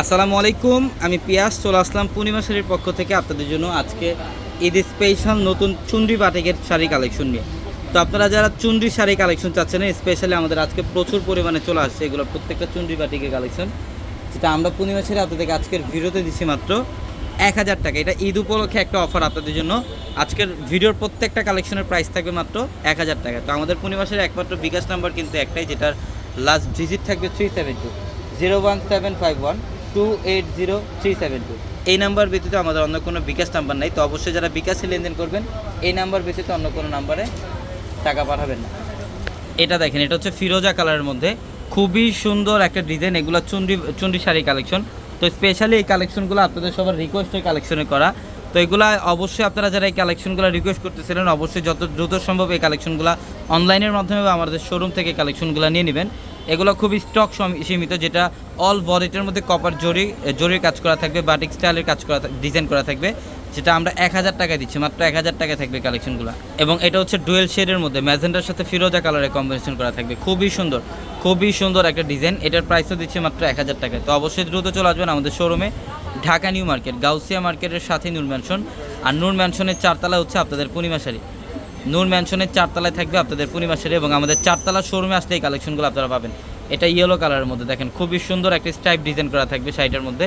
আসসালামু আলাইকুম, আমি পিয়াস, চলে আসলাম পূর্ণিমা শাড়ির পক্ষ থেকে আপনাদের জন্য আজকে ঈদ স্পেশাল নতুন চুন্ডি বাটিকের শাড়ি কালেকশন নিয়ে। তো আপনারা যারা চুন্ডি শাড়ি কালেকশন চাচ্ছেন স্পেশালি আমাদের আজকে প্রচুর পরিমাণে চলে আসছে এগুলো প্রত্যেকটা চুন্ডি বাটিকের কালেকশন যেটা আমরা পূর্ণিমা শাড়ি আপনাদেরকে আজকের ভিডিওতে দিচ্ছি মাত্র এক হাজার টাকা। এটা ঈদ উপলক্ষে একটা অফার আপনাদের জন্য। আজকের ভিডিওর প্রত্যেকটা কালেকশনের প্রাইস থাকবে মাত্র এক হাজার টাকা। তো আমাদের পূর্ণিমা শাড়ির একমাত্র বিকাশ নাম্বার কিন্তু একটাই, যেটার লাস্ট ভিজিট থাকবে three seven two zero one seven five one two eight zero three seven two এই নাম্বার ব্যতীত আমাদের অন্য কোনো বিকাশ নাম্বার নাই, তো অবশ্যই যারা বিকাশে লেনদেন করবেন, এই নাম্বার ব্যতীত অন্য কোনো নাম্বারে টাকা পাঠাবেন না। এটা দেখেন, এটা হচ্ছে ফিরোজা কালারের মধ্যে। খুবই সুন্দর একটা ডিজাইন, এগুলো চুন্ডি চুন্ডি শাড়ি কালেকশন। তো স্পেশালি এই কালেকশনগুলো আপনাদের সবার রিকোয়েস্ট রিকোয়েস্টের কালেকশনে করা। তো এগুলো অবশ্যই আপনারা যারা এই কালেকশনগুলো রিকোয়েস্ট করতেছিলেন, অবশ্যই যত দ্রুত সম্ভব এই কালেকশনগুলো অনলাইনের মাধ্যমে বা আমাদের শোরুম থেকে কালেকশনগুলো নিয়ে নেবেন। এগুলো খুবই স্টক সীমিত, যেটা অল বডিটার মধ্যে কপার জরি জরির কাজ করা থাকবে বাটিক স্টাইলের কাজ করা ডিজাইন করা থাকবে, যেটা আমরা এক হাজার টাকায় দিচ্ছি, মাত্র এক হাজার টাকায় থাকবে কালেকশনগুলো এবং এটা হচ্ছে ডুয়েল শেডের মধ্যে ম্যাজেন্ডার সাথে ফিরোজা কালারের কম্বিনেশন করা থাকবে, খুবই সুন্দর খুবই সুন্দর একটা ডিজাইন এটার প্রাইসও দিচ্ছে মাত্র এক হাজার টাকায়। তো অবশ্যই দ্রুত চলে আসবেন আমাদের শোরুমে ঢাকা নিউ মার্কেট, গাউসিয়া মার্কেটের সাথে নূর ম্যানশন আর নূর ম্যানশনের চারতলা হচ্ছে আপনাদের পূর্ণিমা শাড়ি। নূর ম্যানশনের চারতলায় থাকবে আপনাদের পূর্ণিমা শাড়ি এবং আমাদের চারতলা শোরুমে আসলে এই কালেকশনগুলো আপনারা পাবেন। এটা ইয়েলো কালারের মধ্যে দেখেন, খুবই সুন্দর একটা স্টাইপ ডিজাইন করা থাকবে শাড়িটার মধ্যে।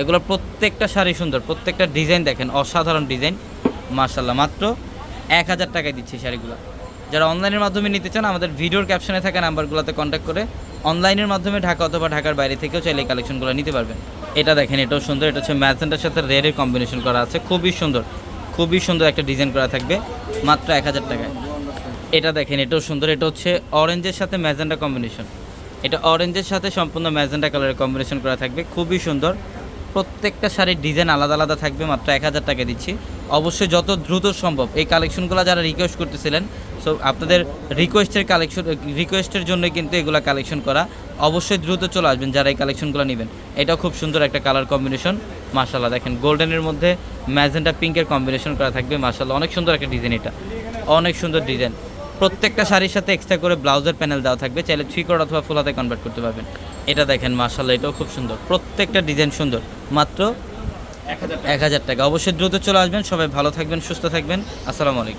এগুলো প্রত্যেকটা শাড়ি সুন্দর, প্রত্যেকটা ডিজাইন দেখেন, অসাধারণ ডিজাইন মার্শাল্লাহ মাত্র এক হাজার টাকায় দিচ্ছি শাড়িগুলো। যারা অনলাইনের মাধ্যমে নিতে চান, আমাদের ভিডিওর ক্যাপশনে থাকা নাম্বারগুলোতে কন্ট্যাক্ট করে অনলাইনের মাধ্যমে ঢাকা অথবা ঢাকার বাইরে থেকেও চাইলে এই কালেকশনগুলো নিতে পারবেন। এটা দেখেন, এটাও সুন্দর, এটা হচ্ছে ম্যাজেন্টার সাথে রেডের কম্বিনেশন করা আছে, খুবই সুন্দর। খুবই সুন্দর একটা ডিজাইন করা থাকবে, মাত্র এক হাজার টাকায়। এটা দেখেন, এটাও সুন্দর, এটা হচ্ছে অরেঞ্জের সাথে ম্যাজেন্ডা কম্বিনেশন এটা অরেঞ্জের সাথে সম্পূর্ণ ম্যাজেন্ডা কালারের কম্বিনেশন করা থাকবে, খুবই সুন্দর। প্রত্যেকটা শাড়ির ডিজাইন আলাদা আলাদা থাকবে, মাত্র এক হাজার টাকা দিচ্ছি। অবশ্যই যত দ্রুত সম্ভব এই কালেকশনগুলো যারা রিকোয়েস্ট করতেছিলেন সো আপনাদের রিকোয়েস্টের কালেকশন রিকোয়েস্টের জন্য কিন্তু এগুলো কালেকশন করা। অবশ্যই দ্রুত চলে আসবেন যারা এই কালেকশনগুলো নেবেন। এটাও খুব সুন্দর একটা কালার কম্বিনেশন মার্শাল্লাহ দেখেন গোল্ডেনের মধ্যে ম্যাজেন্টা পিঙ্কের কম্বিনেশন করা থাকবে মার্শাল্লাহ অনেক সুন্দর একটা ডিজাইন এটা। অনেক সুন্দর ডিজাইন প্রত্যেকটা শাড়ির সাথে এক্সট্রা করে ব্লাউজের প্যানেল দেওয়া থাকবে। চাইলে থ্রি কোড অথবা ফুল হাতে কনভার্ট করতে পারবেন। এটা দেখেন মার্শাল্লাহ এটাও খুব সুন্দর। প্রত্যেকটা ডিজাইন সুন্দর। মাত্র এক হাজার টাকা। অবশ্যই দ্রুত চলে আসবেন। সবাই ভালো থাকবেন সুস্থ থাকবেন। আসসালামু আলাইকুম।